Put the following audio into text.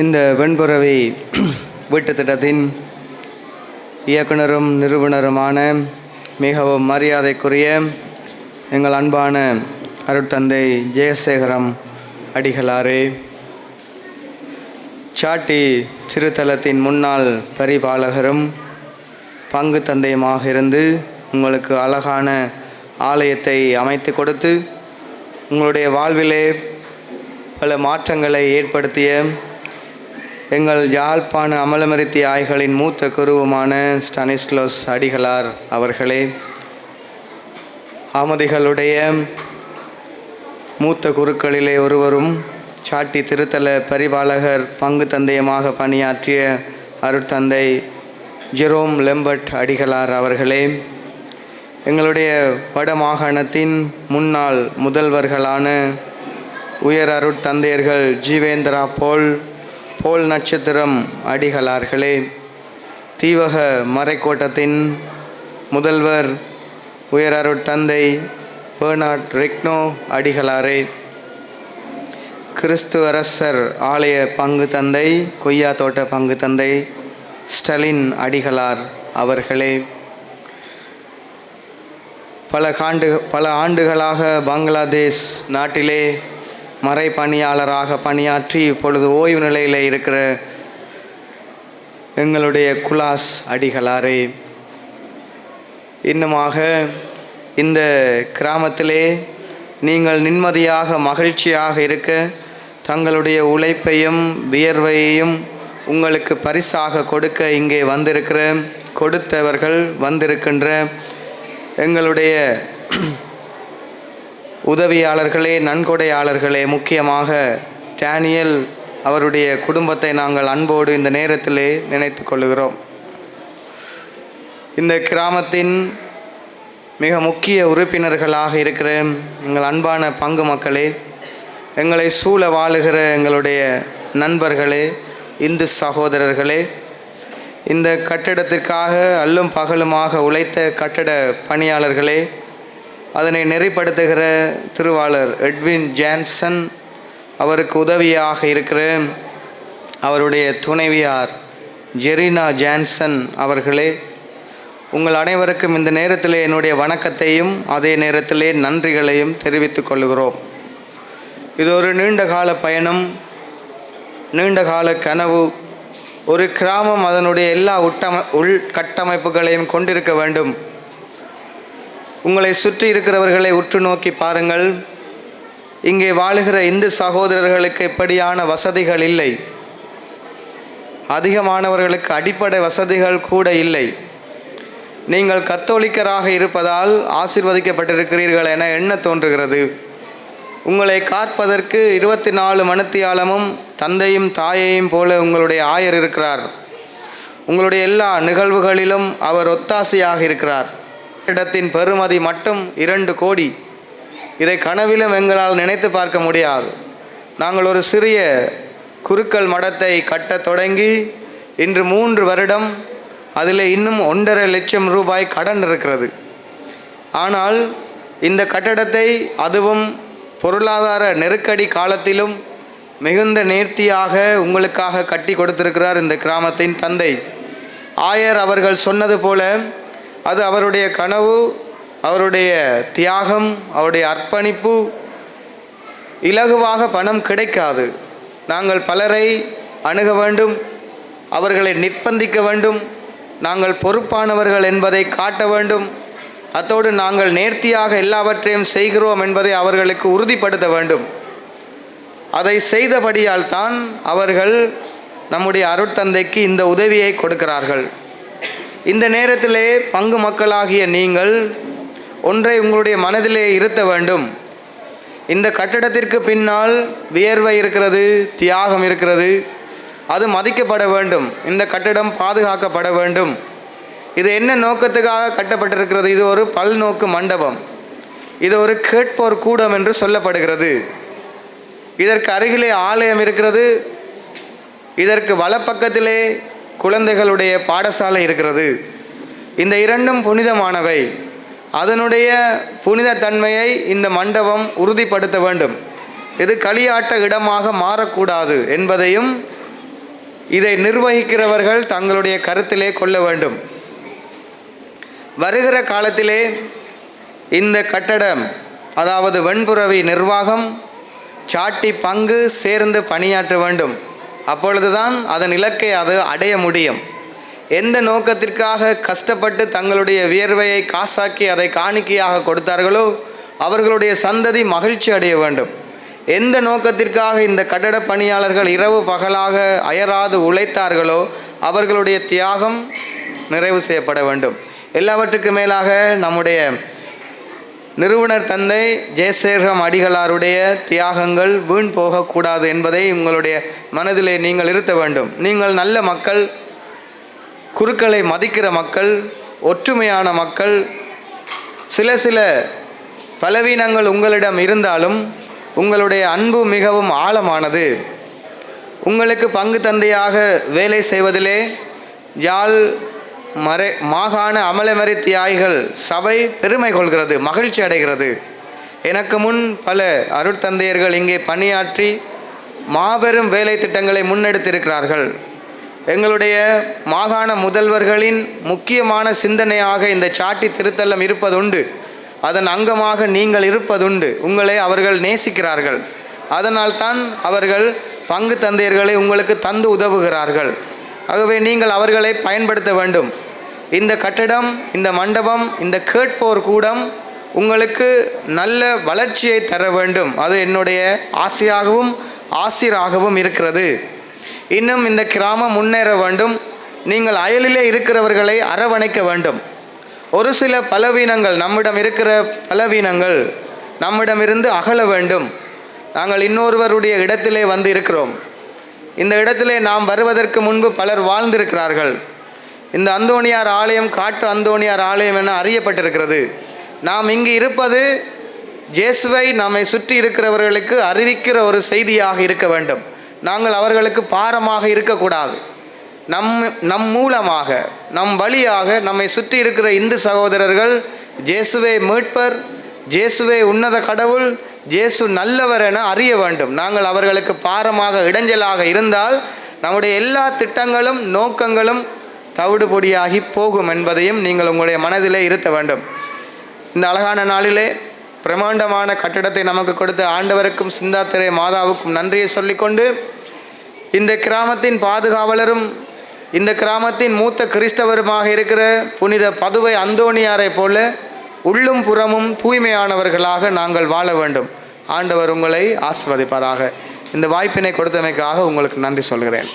இந்த வெண்புறவி வீட்டு திட்டத்தின் இயக்குனரும் நிறுவனருமான மிகவும் மரியாதைக்குரிய எங்கள் அன்பான அருட்தந்தை ஜெயசேகரம் அடிகளாரே சாட்டி சிறுதலத்தின் முன்னாள் பரிபாலகரும் பங்கு தந்தையுமாக இருந்து உங்களுக்கு அழகான ஆலயத்தை அமைத்து கொடுத்து உங்களுடைய வாழ்விலே பல மாற்றங்களை ஏற்படுத்திய எங்கள் யாழ்ப்பாண அமலமரித்தி ஆய்களின் மூத்த குருவுமான ஸ்டானிஸ்லோஸ் அடிகளார் அவர்களே ஆமதிகளுடைய மூத்த குருக்களிலே ஒருவரும் சாட்டி திருத்தல பரிபாலகர் பங்கு தந்தையமாக பணியாற்றிய அருட்தந்தை ஜெரோம் லெம்பர்ட் அடிகளார் அவர்களே எங்களுடைய வடமாகாணத்தின் முன்னாள் முதல்வர்களான உயர் அருட்தந்தையர்கள் ஜீவேந்திரா போல் போல் நட்சத்திரம் அடிகளார்களே. தீவக மறைக்கோட்டத்தின் முதல்வர் உயரருட் தந்தை பேர்னாட் ரெக்னோ அடிகளாரே. கிறிஸ்துவரசர் ஆலய பங்கு தந்தை கொய்யா தோட்ட பங்கு தந்தை ஸ்டலின் அடிகளார் அவர்களே. பல காண்டு பல ஆண்டுகளாக பங்களாதேஷ் நாட்டிலே மறைப்பணியாளராக பணியாற்றி இப்பொழுது ஓய்வு நிலையில் இருக்கிற எங்களுடைய குலாஸ் அடிகளாரே இன்னுமாக இந்த கிராமத்திலே நீங்கள் நிம்மதியாக மகிழ்ச்சியாக இருக்க தங்களுடைய உழைப்பையும் வியர்வையையும் உங்களுக்கு பரிசாக கொடுக்க இங்கே வந்திருக்கிற கொடுத்தவர்கள் வந்திருக்கின்ற எங்களுடைய உதவியாளர்களே நன்கொடையாளர்களே முக்கியமாக டேனியல் அவருடைய குடும்பத்தை நாங்கள் அன்போடு இந்த நேரத்திலே நினைத்து கொள்கிறோம் இந்த கிராமத்தின் மிக முக்கிய உறுப்பினர்களாக இருக்கிற எங்கள் அன்பான பங்கு மக்களே எங்களை சூழ வாழுகிற எங்களுடைய நண்பர்களே இந்து சகோதரர்களே இந்த கட்டிடத்திற்காக அல்லும் பகலுமாக உழைத்த கட்டட பணியாளர்களே அதனை நெறிப்படுத்துகிற திருவாளர் எட்வின் ஜான்சன் அவருக்கு உதவியாக இருக்கிற அவருடைய துணைவியார் ஜெரினா ஜான்சன் அவர்களே உங்கள் அனைவருக்கும் இந்த நேரத்தில் என்னுடைய வணக்கத்தையும் அதே நேரத்திலே நன்றிகளையும் தெரிவித்துக் கொள்கிறோம். இது ஒரு நீண்ட கால பயணம் நீண்ட கால கனவு. ஒரு கிராமம் அதனுடைய எல்லா உட்டம உள்கட்டமைப்புகளையும் கொண்டிருக்க வேண்டும். உங்களை சுற்றி இருக்கிறவர்களை உற்று நோக்கி பாருங்கள். இங்கே வாழுகிற இந்து சகோதரர்களுக்கு இப்படியான வசதிகள் இல்லை. அதிகமானவர்களுக்கு அடிப்படை வசதிகள் கூட இல்லை. நீங்கள் கத்தோலிக்கராக இருப்பதால் ஆசிர்வதிக்கப்பட்டிருக்கிறீர்கள் என எண்ண தோன்றுகிறது. உங்களை காற்பதற்கு இருபத்தி நாலு மனத்தியாலமும் தந்தையும் தாயையும் போல உங்களுடைய ஆயர் இருக்கிறார். உங்களுடைய எல்லா நிகழ்வுகளிலும் அவர் ஒத்தாசையாக இருக்கிறார். கட்டிடத்தின் பெறுமதி மட்டும் இரண்டு கோடி. இதை கனவிலும் எங்களால் நினைத்து பார்க்க முடியாது. நாங்கள் ஒரு சிறிய குருக்கள் மடத்தை கட்டத் தொடங்கி இன்று மூன்று வருடம் அதில் இன்னும் ஒன்றரை லட்சம் ரூபாய் கடன் இருக்கிறது. ஆனால் இந்த கட்டடத்தை அதுவும் பொருளாதார நெருக்கடி காலத்திலும் மிகுந்த நேர்த்தியாக உங்களுக்காக கட்டி கொடுத்திருக்கிறார் இந்த கிராமத்தின் தந்தை. ஆயர் அவர்கள் சொன்னது போல அது அவருடைய கனவு அவருடைய தியாகம் அவருடைய அர்ப்பணிப்பு. இலகுவாக பணம் கிடைக்காது. நாங்கள் பலரை அணுக வேண்டும் அவர்களை நிர்பந்திக்க வேண்டும் நாங்கள் பொறுப்பானவர்கள் என்பதை காட்ட வேண்டும். அத்தோடு நாங்கள் நேர்த்தியாக எல்லாவற்றையும் செய்கிறோம் என்பதை அவர்களுக்கு உறுதிப்படுத்த வேண்டும். அதை செய்தபடியால் தான் அவர்கள் நம்முடைய அருட்தந்தைக்கு இந்த உதவியை கொடுக்கிறார்கள். இந்த நேரத்திலே பங்கு மக்களாகிய நீங்கள் ஒன்றை உங்களுடைய மனதிலே இருத்த வேண்டும். இந்த கட்டடத்திற்கு பின்னால் வியர்வை இருக்கிறது தியாகம் இருக்கிறது. அது மதிக்கப்பட வேண்டும். இந்த கட்டடம் பாதுகாக்கப்பட வேண்டும். இது என்ன நோக்கத்துக்காக கட்டப்பட்டிருக்கிறது? இது ஒரு பல்நோக்கு மண்டபம். இது ஒரு கேட்போர் கூடம் என்று சொல்லப்படுகிறது. இதற்கு அருகிலே ஆலயம் இருக்கிறது. இதற்கு வலப்பக்கத்திலே குழந்தைகளுடைய பாடசாலை இருக்கிறது. இந்த இரண்டும் புனிதமானவை. அதனுடைய புனித தன்மையை இந்த மண்டபம் உறுதிப்படுத்த வேண்டும். இது களியாட்ட இடமாக மாறக்கூடாது என்பதையும் இதை நிர்வகிக்கிறவர்கள் தங்களுடைய கருத்திலே கொள்ள வேண்டும். வருகிற காலத்திலே இந்த கட்டடம் அதாவது வெண்புறவி நிர்வாகம் சாட்டி பங்கு சேர்ந்து பணியாற்ற வேண்டும். அப்பொழுதுதான் அதன் இலக்கை அது அடைய முடியும். எந்த நோக்கத்திற்காக கஷ்டப்பட்டு தங்களுடைய வியர்வையை காசாக்கி அதை காணிக்கையாக கொடுத்தார்களோ அவர்களுடைய சந்ததி மகிழ்ச்சி அடைய வேண்டும். எந்த நோக்கத்திற்காக இந்த கட்டட பணியாளர்கள் இரவு பகலாக அயராது உழைத்தார்களோ அவர்களுடைய தியாகம் நிறைவு செய்யப்பட வேண்டும். எல்லாவற்றுக்கு மேலாக நம்முடைய நிறுவனர் தந்தை ஜெயசேகரம் அடிகளாருடைய தியாகங்கள் வீண் போகக்கூடாது என்பதை உங்களுடைய மனதிலே நீங்கள் இருத்த வேண்டும். நீங்கள் நல்ல மக்கள் குருக்களை மதிக்கிற மக்கள் ஒற்றுமையான மக்கள் சில சில பலவீனங்கள் உங்களிடம் இருந்தாலும் உங்களுடைய அன்பு மிகவும் ஆழமானது. உங்களுக்கு பங்கு தந்தையாக வேலை செய்வதிலே யாழ் மறை மாகாண அமலமறை தியாகிகள் சபை பெருமை கொள்கிறது மகிழ்ச்சி அடைகிறது. எனக்கு முன் பல அருட்தந்தையர்கள் இங்கே பணியாற்றி மாபெரும் வேலை திட்டங்களை முன்னெடுத்திருக்கிறார்கள். எங்களுடைய மாகாண முதல்வர்களின் முக்கியமான சிந்தனையாக இந்த சாட்டி திருத்தலம் இருப்பதுண்டு. அதன் அங்கமாக நீங்கள் இருப்பதுண்டு. உங்களை அவர்கள் நேசிக்கிறார்கள். அதனால்தான் அவர்கள் பங்கு தந்தையர்களை உங்களுக்கு தந்து உதவுகிறார்கள். ஆகவே நீங்கள் அவர்களை பயன்படுத்த வேண்டும். இந்த கட்டடம் இந்த மண்டபம் இந்த கேட்போர் கூடம் உங்களுக்கு நல்ல வளர்ச்சியை தர வேண்டும். அது என்னுடைய ஆசையாகவும் ஆசிராகவும் இருக்கிறது. இன்னும் இந்த கிராமம் முன்னேற வேண்டும். நீங்கள் அயலிலே இருக்கிறவர்களை அரவணைக்க வேண்டும். ஒரு சில பலவீனங்கள் நம்மிடம் இருக்கிற பலவீனங்கள் நம்மிடமிருந்து அகல வேண்டும். நாங்கள் இன்னொருவருடைய இடத்திலே வந்து இருக்கிறோம். இந்த இடத்திலே நாம் வருவதற்கு முன்பு பலர் வாழ்ந்திருக்கிறார்கள். இந்த அந்தோணியார் ஆலயம் காட்டு அந்தோணியார் ஆலயம் என அறியப்பட்டிருக்கிறது. நாம் இங்கு இருப்பது ஜேசுவை நம்மை சுற்றி இருக்கிறவர்களுக்கு அறிவிக்கிற ஒரு செய்தியாக இருக்க வேண்டும். நாங்கள் அவர்களுக்கு பாரமாக இருக்கக்கூடாது. நம் நம் மூலமாக நம் வழியாக நம்மை சுற்றி இருக்கிற இந்து சகோதரர்கள் ஜேசுவை மீட்பர் ஜேசுவை உன்னத கடவுள் ஜேசு நல்லவர் என அறிய வேண்டும். நாங்கள் அவர்களுக்கு பாரமாக இடைஞ்சலாக இருந்தால் நம்முடைய எல்லா திட்டங்களும் நோக்கங்களும் தவிடுபொடியாகி போகும் என்பதையும் நீங்கள் உங்களுடைய மனதிலே இருத்த வேண்டும். இந்த அழகான நாளிலே பிரமாண்டமான கட்டிடத்தை நமக்கு கொடுத்த ஆண்டவருக்கும் சிந்தாத்திரை மாதாவுக்கும் நன்றியை சொல்லிக்கொண்டு இந்த கிராமத்தின் பாதுகாவலரும் இந்த கிராமத்தின் மூத்த கிறிஸ்தவருமாக இருக்கிற புனித பதுவை அந்தோணியாரை போல உள்ளும் புறமும் தூய்மையானவர்களாக நாங்கள் வாழ வேண்டும். ஆண்டவர் உங்களை ஆசிர்வதிப்பாராக. இந்த வாய்ப்பினை கொடுத்தமைக்காக உங்களுக்கு நன்றி சொல்கிறேன்.